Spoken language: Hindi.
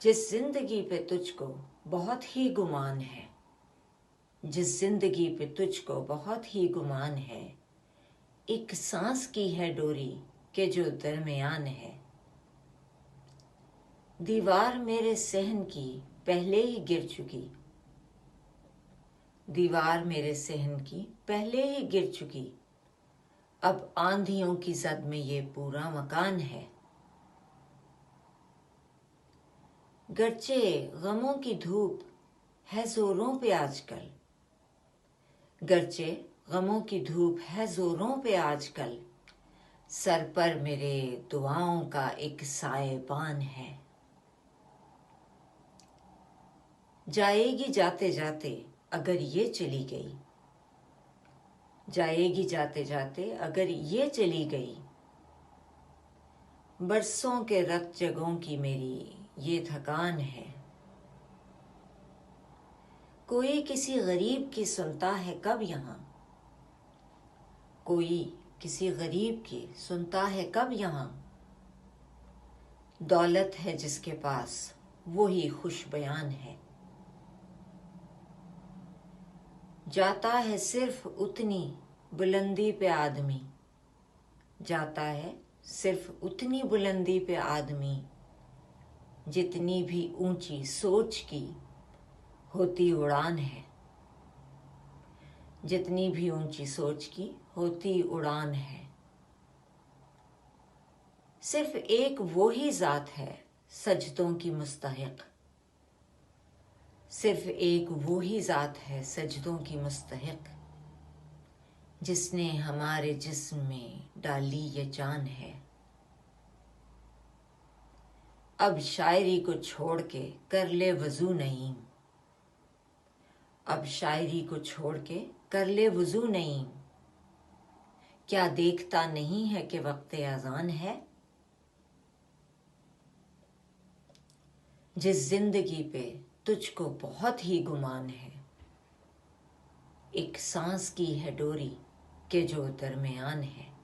जिस ज़िंदगी पे तुझको बहुत ही गुमान है, जिस ज़िंदगी पे तुझको बहुत ही गुमान है, एक सांस की है डोरी के जो दरमियान है। दीवार मेरे सहन की पहले ही गिर चुकी। दीवार मेरे सहन की पहले ही गिर चुकी। अब आंधियों की जद में ये पूरा मकान है। गरचे गमों की धूप है जोरों पे आजकल। गरचे गमों की धूप है जोरों पे आजकल। सर पर मेरे दुआओं का एक साएबान है। जाएगी जाते जाते अगर ये चली गई। जाएगी जाते जाते अगर ये चली गई। बरसों के रक्त जगों की मेरी ये थकान है। कोई किसी गरीब की सुनता है कब यहाँ? कोई किसी गरीब की सुनता है कब यहाँ? दौलत है जिसके पास वो ही खुश बयान है। जाता है सिर्फ़ उतनी बुलंदी पे आदमी। जाता है सिर्फ़ उतनी बुलंदी पे आदमी। जितनी भी ऊँची सोच की होती उड़ान है। जितनी भी ऊँची सोच की होती उड़ान है। सिर्फ़ एक वो ही जात है सजदों की मुस्तहिक। सिर्फ़ एक वो ही जात है सजदों की मुस्तहिक। जिसने हमारे जिस्म में डाली ये जान है। अब शायरी को छोड़ के कर ले वज़ू नहीं अब शायरी को छोड़ के कर ले वज़ू नहीं क्या देखता नहीं है कि वक्त अजान है? जिस ज़िंदगी पे तुझको बहुत ही गुमान है, एक सांस की है डोरी के जो दरमियान है।